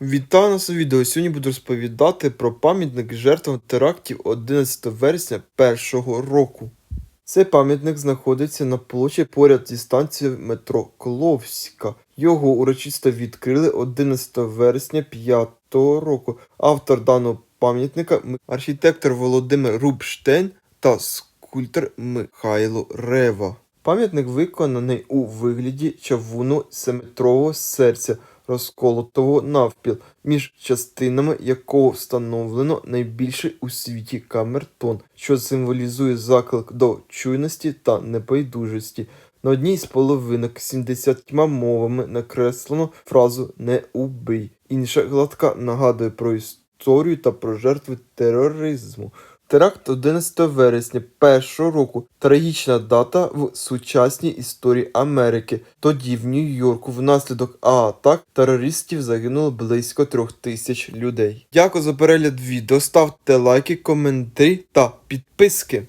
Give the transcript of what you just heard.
Вітаю нас у відео. Сьогодні буду розповідати про пам'ятник жертвам терактів 11 вересня першого року. Цей пам'ятник знаходиться на площі поряд зі станцією метро Кловська. Його урочисто відкрили 11 вересня 5 року. Автор даного пам'ятника архітектор Володимир Рубштейн та скульптор Михайло Рева. Пам'ятник виконаний у вигляді чавуну семетрового серця, розколотого навпіл, між частинами якого встановлено найбільший у світі камертон, що символізує заклик до чуйності та небайдужості. На одній з половинок 70 мовами накреслено фразу Не убий. Інша гладка нагадує про історію та про жертви тероризму. Теракт 11 вересня першого року трагічна дата в сучасній історії Америки. Тоді в Нью-Йорку внаслідок атак терористів загинуло близько трьох тисяч людей. Дякую за перегляд відео. Ставте лайки, коментарі та підписки.